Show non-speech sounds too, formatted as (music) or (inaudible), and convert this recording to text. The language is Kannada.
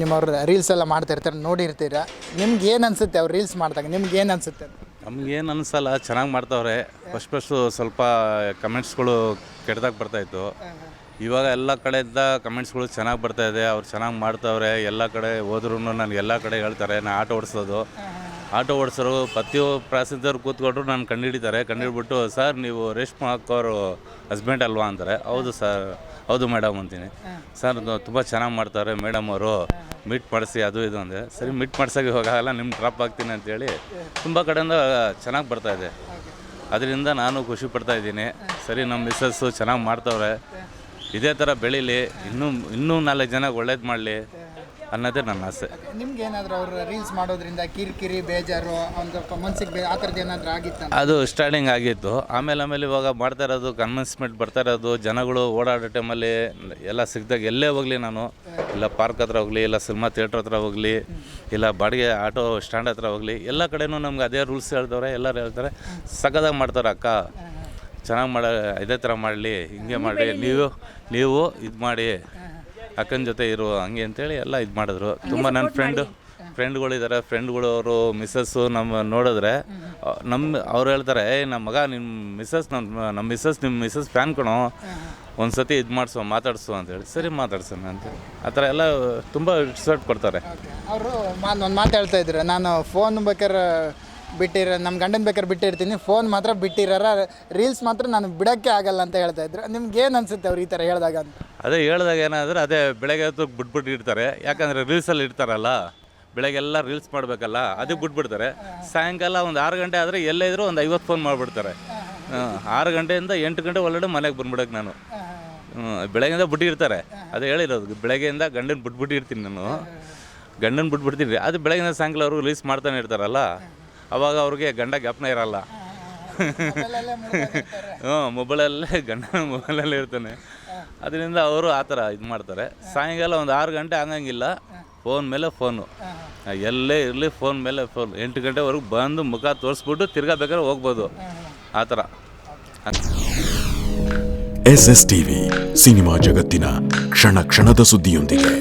ನಿಮ್ಮವ್ರು ರೀಲ್ಸ್ ಎಲ್ಲ ಮಾಡ್ತಾ ಇರ್ತಾರೆ, ನೋಡಿರ್ತೀರ? ನಿಮ್ಗೆ ಏನು ಅನ್ಸುತ್ತೆ ಅವ್ರು ರೀಲ್ಸ್ ಮಾಡಿದಾಗ? ನಿಮ್ಗೆ ಏನು ಅನ್ಸುತ್ತೆ? ನಮಗೇನು ಅನಿಸಲ್ಲ, ಚೆನ್ನಾಗಿ ಮಾಡ್ತಾವ್ರೆ. ಫಸ್ಟ್ ಫಸ್ಟು ಸ್ವಲ್ಪ ಕಮೆಂಟ್ಸ್ಗಳು ಕೆಟ್ಟದಾಗ ಬರ್ತಾಯಿತ್ತು ಇವಾಗ ಎಲ್ಲ ಕಡೆಯಿಂದ ಕಮೆಂಟ್ಸ್ಗಳು ಚೆನ್ನಾಗಿ ಬರ್ತಾ ಇದೆ, ಅವ್ರು ಚೆನ್ನಾಗಿ ಮಾಡ್ತಾವ್ರೆ. ಎಲ್ಲ ಕಡೆ ಹೋದ್ರೂ ನನಗೆ ಎಲ್ಲ ಕಡೆ ಹೇಳ್ತಾರೆ ನಾನು ಆಟೋ ಓಡಿಸೋದು. ಆಟೋ ಓಡಿಸೋರು ಪ್ರತಿಯೊಬ್ಬ ಪ್ಯಾಸೆಂಜರ್ ಕೂತ್ಕೊಂಡ್ರು ನಾನು ಕಂಡುಹಿಡಿತಾರೆ ಕಂಡುಹಿಡ್ಬಿಟ್ಟು ಸರ್ ನೀವು ರೇಷ್ಮೆ ಹಾಕೋರು ಹಸ್ಬೆಂಡ್ ಅಲ್ವಾ? ಅಂತಾರೆ. ಹೌದು ಸರ್. ಹೌದು ಮೇಡಮ್ ಅಂತೀನಿ. ಸರ್ ತುಂಬ ಚೆನ್ನಾಗಿ ಮಾಡ್ತಾರೆ ಮೇಡಮ್ ಅವರು. ಮೀಟ್ ಮಾಡಿಸಿ ಅದು ಇದು ಅಂದರೆ ಸರಿ ಮೀಟ್ ಮಾಡ್ಸೋಕೆ ಹೋಗಲ್ಲ ನಿಮ್ಮ ಡ್ರಾಪ್ ಆಗ್ತೀನಿ ಅಂತೇಳಿ ತುಂಬ ಕಡೆಯಿಂದ ಚೆನ್ನಾಗಿ ಬರ್ತಾ ಇದೆ. ಅದರಿಂದ ನಾನು ಖುಷಿ ಪಡ್ತಾ ಇದ್ದೀನಿ. ಸರಿ ನಮ್ಮ ಮಿಸ್ಸಸ್ಸು ಚೆನ್ನಾಗಿ ಮಾಡ್ತವ್ರೆ. ಇದೇ ಥರ ಬೆಳೀಲಿ. ಇನ್ನೂ ಇನ್ನೂ ನಾಲ್ಕು ಜನ ಒಳ್ಳೇದು ಮಾಡಲಿ. ಅನ್ನೋದೇ ನನ್ನ ಆಸೆ. ನಿಮ್ಗೆ ಏನಾದರೂ ಅವ್ರು ರೀಲ್ಸ್ ಮಾಡೋದ್ರಿಂದ ಕಿರಿಕಿರಿ ಬೇಜಾರು ಒಂದು ಮನ್ಸಿಗೆ ಆ ಥರದ್ದು ಏನಾದರೂ ಆಗಿತ್ತು? ಅದು ಸ್ಟಾರ್ಟಿಂಗ್ ಆಗಿತ್ತು. ಆಮೇಲೆ ಆಮೇಲೆ ಇವಾಗ ಮಾಡ್ತಾ ಇರೋದು ಕನ್ವಿನ್ಸ್ಮೆಂಟ್ ಬರ್ತಾ ಇರೋದು ಜನಗಳು ಓಡಾಡೋ ಟೈಮಲ್ಲಿ ಎಲ್ಲ ಸಿಕ್ಕಿದಾಗ ಎಲ್ಲೇ ಹೋಗಲಿ ನಾನು. ಇಲ್ಲ ಪಾರ್ಕ್ ಹತ್ರ ಹೋಗಲಿ ಇಲ್ಲ ಸಿನಿಮಾ ಥಿಯೇಟ್ರ್ ಹತ್ರ ಹೋಗಲಿ ಇಲ್ಲ ಬಾಡಿಗೆ ಆಟೋ ಸ್ಟ್ಯಾಂಡ್ ಹತ್ರ ಹೋಗಲಿ ಎಲ್ಲ ಕಡೆನೂ ನಮ್ಗೆ ಅದೇ ರೂಲ್ಸ್ ಹೇಳ್ತವ್ರೆ ಎಲ್ಲರೂ ಹೇಳ್ತಾರೆ. ಸಖತ್ತಾಗಿ ಮಾಡ್ತಾರೆ ಅಕ್ಕ. ಚೆನ್ನಾಗಿ ಮಾಡ ಇದೇ ಥರ ಮಾಡಲಿ ಹಿಂಗೆ ಮಾಡಿ ನೀವು ನೀವು ಇದು ಮಾಡಿ. ಅಕ್ಕನ ಜೊತೆ ಇರು ಹಂಗೆ ಅಂತೇಳಿ ಎಲ್ಲ ಇದು ಮಾಡಿದ್ರು. ತುಂಬ ನನ್ನ ಫ್ರೆಂಡು ಫ್ರೆಂಡ್ಗಳಿದ್ದಾರೆ ಫ್ರೆಂಡ್ಗಳು ಅವರು ಮಿಸ್ಸಸ್ಸು ನಮ್ಮ ನೋಡಿದ್ರೆ ನಮ್ಮ ಅವ್ರು ಹೇಳ್ತಾರೆ ಏ ನಮ್ಮ ಮಗ ನಿಮ್ಮ ಮಿಸ್ಸಸ್ ನಮ್ಮ ನಮ್ಮ ಮಿಸ್ಸಸ್ ನಿಮ್ಮ ಮಿಸ್ಸಸ್ ಫ್ಯಾನ್ ಕಣೋ. ಒಂದು ಸತಿ ಇದು ಮಾಡಿಸು ಮಾತಾಡಿಸು ಅಂತೇಳಿ. ಸರಿ ಮಾತಾಡ್ಸೋಣ ಅಂತ ಆ ಥರ ಎಲ್ಲ ತುಂಬ ರಿಸಲ್ಟ್ ಕೊಡ್ತಾರೆ. ಅವರು ಒಂದು ಮಾತು ಹೇಳ್ತಾ ಇದ್ರು. ನಾನು ಫೋನ್ ಬೇಕಾದ್ರೆ ಬಿಟ್ಟಿರ ನಮ್ಮ ಗಂಡನ ಬೇಕಾದ್ರೆ ಬಿಟ್ಟಿರ್ತೀನಿ. ಫೋನ್ ಮಾತ್ರ ಬಿಟ್ಟಿರಾರ ರೀಲ್ಸ್ ಮಾತ್ರ ನಾನು ಬಿಡೋಕ್ಕೆ ಆಗಲ್ಲ ಅಂತ ಹೇಳ್ತಾ ಇದ್ರು. ನಿಮ್ಗೆ ಏನು ಅನ್ಸುತ್ತೆ ಅವ್ರು ಈ ಥರ ಹೇಳಿದಾಗ ಅಂತ? ಅದೇ ಹೇಳಿದಾಗ ಏನಾದರೆ ಅದೇ ಬೆಳಗ್ಗೆ ಹೊತ್ತು ಬಿಟ್ಬಿಟ್ಟು ಇಡ್ತಾರೆ. ಯಾಕಂದರೆ ರೀಲ್ಸಲ್ಲಿ ಇಡ್ತಾರಲ್ಲ ಬೆಳಗ್ಗೆಲ್ಲ ರೀಲ್ಸ್ ಮಾಡಬೇಕಲ್ಲ ಅದಕ್ಕೆ ಬಿಟ್ಬಿಡ್ತಾರೆ ಸಾಯಂಕಾಲ ಒಂದು ಆರು ಗಂಟೆ ಆದರೆ ಎಲ್ಲೇ ಇದ್ದರೂ ಒಂದು ಐವತ್ತು ಫೋನ್ ಮಾಡಿಬಿಡ್ತಾರೆ. ಆರು ಗಂಟೆಯಿಂದ ಎಂಟು ಗಂಟೆ ಒಳಗಡೆ ಮನೆಗೆ ಬಂದ್ಬಿಡಕ್ಕೆ ನಾನು. ಬೆಳಗ್ಗೆಯಿಂದ ಬಿಟ್ಟಿರ್ತಾರೆ ಅದೇ ಹೇಳಿರೋದು ಬೆಳಗ್ಗೆಯಿಂದ ಗಂಡನ ಬಿಟ್ಬಿಟ್ಟಿರ್ತೀನಿ ನಾನು. ಗಂಡನ ಬಿಟ್ಬಿಡ್ತೀನಿ ಅದು ಬೆಳಗ್ಗೆಯಿಂದ ಸಾಯಂಕಾಲ ಅವರು ರೀಲ್ಸ್ ಮಾಡ್ತಾನೆ ಇರ್ತಾರಲ್ಲ ಅವಾಗ ಅವ್ರಿಗೆ ಗಂಡ ಜ್ಞಾಪನ ಇರಲ್ಲ. ಹ್ಞೂ ಮೊಬೈಲಲ್ಲೇ ಗಂಡ (laughs) ಮೊಬೈಲಲ್ಲೇ ಇರ್ತಾನೆ. ಅದರಿಂದ ಅವರು ಆ ಥರ ಇದು ಮಾಡ್ತಾರೆ. ಸಾಯಂಕಾಲ ಒಂದು ಆರು ಗಂಟೆ ಆಗಂಗಿಲ್ಲ. ಫೋನ್ ಮೇಲೆ ಫೋನು. ಎಲ್ಲೇ ಇರಲಿ ಫೋನ್ ಮೇಲೆ ಫೋನ್. ಎಂಟು ಗಂಟೆವರೆಗೂ ಬಂದು ಮುಖ ತೋರಿಸ್ಬಿಟ್ಟು ತಿರ್ಗಾ ಬೇಕಾದ್ರೆ ಹೋಗ್ಬೋದು. ಆ ಥರ. ಎಸ್ ಎಸ್ ಟಿವಿ ಸಿನಿಮಾ ಜಗತ್ತಿನ ಕ್ಷಣ ಕ್ಷಣದ ಸುದ್ದಿಯೊಂದಿಗೆ.